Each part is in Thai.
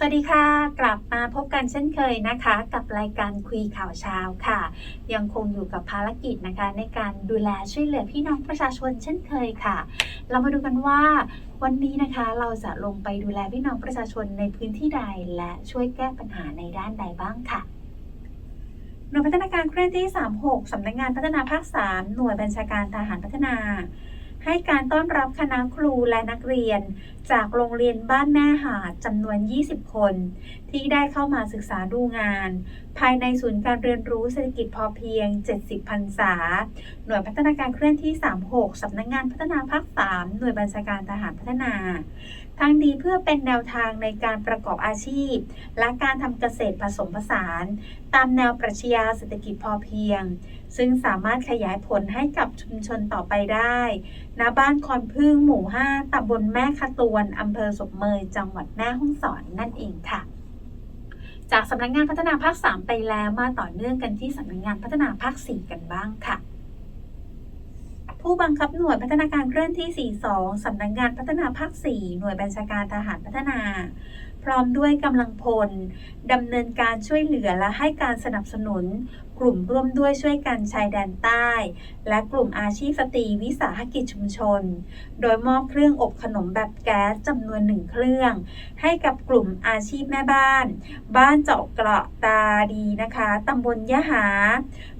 สวัสดีค่ะ กลับมาพบกันเช่นเคยนะคะ กับรายการคุยข่าวเช้าค่ะ ยังคงอยู่กับภารกิจนะคะ ในการดูแลช่วยเหลือพี่น้องประชาชนเช่นเคยค่ะ เรามาดูกันว่าวันนี้นะคะเราจะลงไปดูแลพี่น้องประชาชนในพื้นที่ใด และช่วยแก้ปัญหาในด้านใดบ้างค่ะหน่วยพัฒนาการเคลื่อนที่ 36 สำนักงานพัฒนาภาค 3 หน่วยบัญชาการทหารพัฒนา ให้การต้อนรับคณะครูและนักเรียน จากโรงเรียนบ้านแม่หาดจำนวน 20 คน ที่ได้เข้ามาศึกษาดูงาน ภายในศูนย์การเรียนรู้เศรษฐกิจพอเพียง 70พรรษา หน่วยพัฒนาการเคลื่อนที่ 36 สำนักงงานพัฒนาภาค 3 หน่วยบัญชาการทหารพัฒนาทั้งนี้เพื่อเป็นแนวทางในการประกอบอาชีพ และการทำเกษตรผสมผสาน ตามแนวปรัชญาเศรษฐกิจพอเพียง ซึ่งสามารถขยายผลให้กับชุมชนต่อไปได้ณบ้านคอนพึ่งหมู่ 5ตำบลแม่คตวนอำเภอศพเมยจังหวัดแม่ฮ่องสอนนั่นเองค่ะ จากสำนักงานพัฒนาภาค 3 ไปแล้วมาต่อเนื่องกันที่สำนักงานพัฒนาภาค 4 กันบ้างค่ะผู้บังคับหน่วยพัฒนาการเคลื่อนที่ 42 สำนักงานพัฒนาภาค 4 หน่วยบัญชาการทหารพัฒนา ร้อมด้วยกำลังพลดำเนินการช่วยเหลือและให้การสนับสนุน กลุ่มร่วมด้วยช่วยกันชายแดนใต้ และกลุ่มอาชีพสตรีวิสาหกิจชุมชน โดยมอบเครื่องอบขนมแบบแก๊สจำนวนหนึ่งเครื่อง ให้กับกลุ่มอาชีพแม่บ้าน บ้านเจาะเกราะตาดีนะคะตำบลยะหา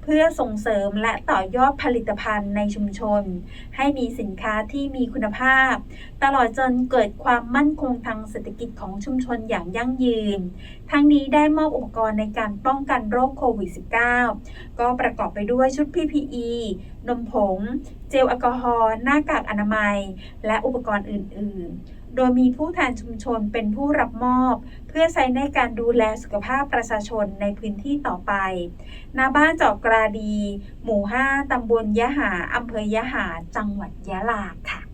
เพื่อส่งเสริมและต่อยอดผลิตภัณฑ์ในชุมชน ให้มีสินค้าที่มีคุณภาพ ตลอดจนเกิดความมั่นคงทางเศรษฐกิจของชุมชนอย่างยั่งยืน ทั้งนี้ได้มอบอุปกรณ์ในการป้องกันโรคโควิด -19 ก็ประกอบไปด้วยชุด PPE นมผง เจลแอลกอฮอล์ หน้ากากอนามัย และอุปกรณ์อื่น ๆโดยมีผู้แทนชุมชนเป็นผู้รับมอบ เพื่อใช้ในการดูแลสุขภาพประชาชนในพื้นที่ต่อไปณบ้านจอกกราดี หมู่ 5 ตำบลยะหา อำเภอยะหา จังหวัดยะลาค่ะ